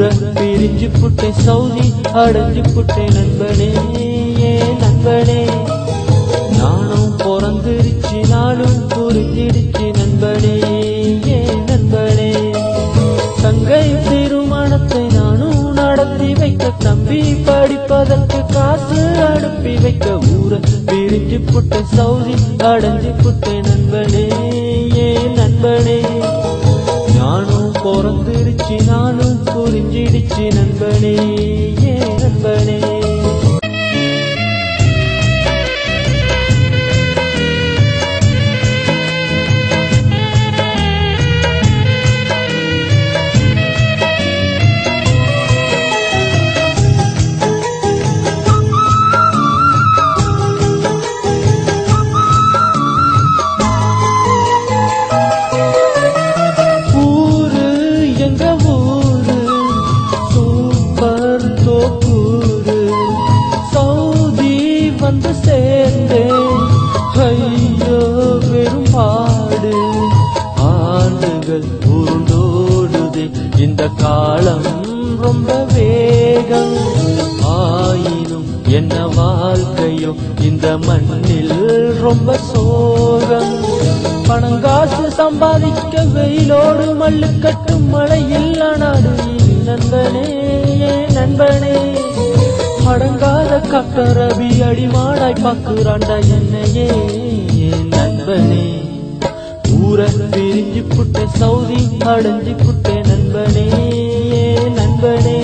பிரிஞ்சு புட்டேன் சௌதி அடைஞ்சு புட்டேன் நண்பனே ஏ நண்பனே. நானும் பிறந்துருச்சு நாளும் புரிஞ்சிடுச்சு நண்பனே ஏ நண்பனே. தங்கை திருமணத்தை நானும் நடத்தி வைக்க தம்பி படிப்பதற்கு காசு அனுப்பி வைக்க ஊர பிரிஞ்சு புட்ட சௌதி அடைஞ்சு புட்ட நண்பனே ஏ நண்பனே. பிறந்திருச்சு நானும் புரிஞ்சிடுச்சு நண்பனே ஏ நண்பனே. ஆண்டுகள் உருண்டோடுது. இந்த காலம் ரொம்ப வேகம். ஆயினும் என்ன வாழ்க்கையோ இந்த மண்ணில் ரொம்ப சோகம். பணங்காசு சம்பாதிக்க வெயிலோடு மல்லு கட்டும் மழையில் நாடு நண்பனே நண்பனே. அடங்காத கட்டரவி அடிமாடாய் பாக்குறாண்டா என்னையே. ஊர பிரிஞ்சு புட்ட சௌதி அடைஞ்சு புட்ட நண்பனே நண்பனே.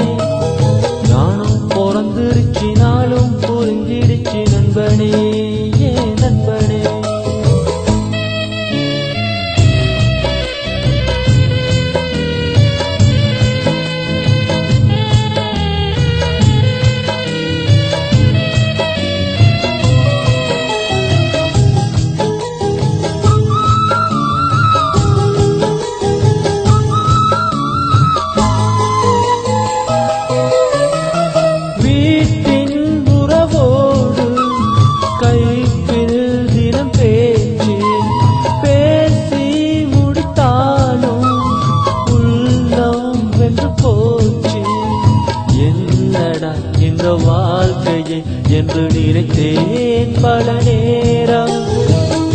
இந்த வாழ்க்கையை என்று நினைத்தேன் பல நேரம்.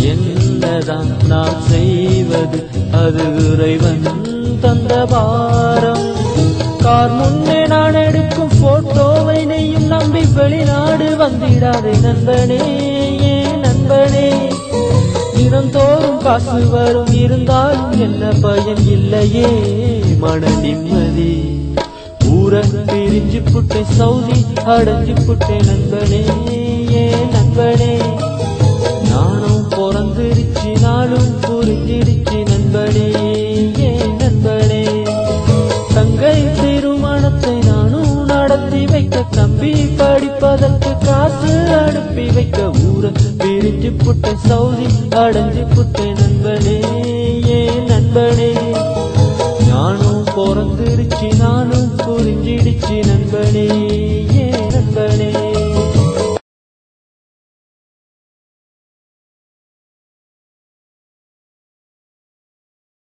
என்னதான் நாம் செய்வது அது இறைவன் தந்த பாரம். கார் முன்னே நான் எடுக்கும் போட்டோவை நெய்யும் நம்பி வெளிநாடு வந்திடாதே நண்பனே நண்பனே. தினந்தோறும் காசு வரும் இருந்தாலும் என்ன பயன் இல்லையே மன நிம்மதி. ஊர பிரிஞ்சு புட்டை சௌதி அடைஞ்சு புட்டை நண்பனே ஏ நண்பனே. நானும் பிறந்திருச்சு நாளும் புரிஞ்சிருச்சு நண்பனே ஏ நண்பனே. தங்கை திருமணத்தை நானும் நடத்தி வைக்க தம்பி படிப்பதற்கு காசு அனுப்பி வைக்க ஊர பிரிஞ்சு புட்ட சௌதி அடைஞ்சு புட்ட பிறந்திருச்சு நானும் புரிஞ்சிடுச்சு நண்பனே ஏ நண்பனே.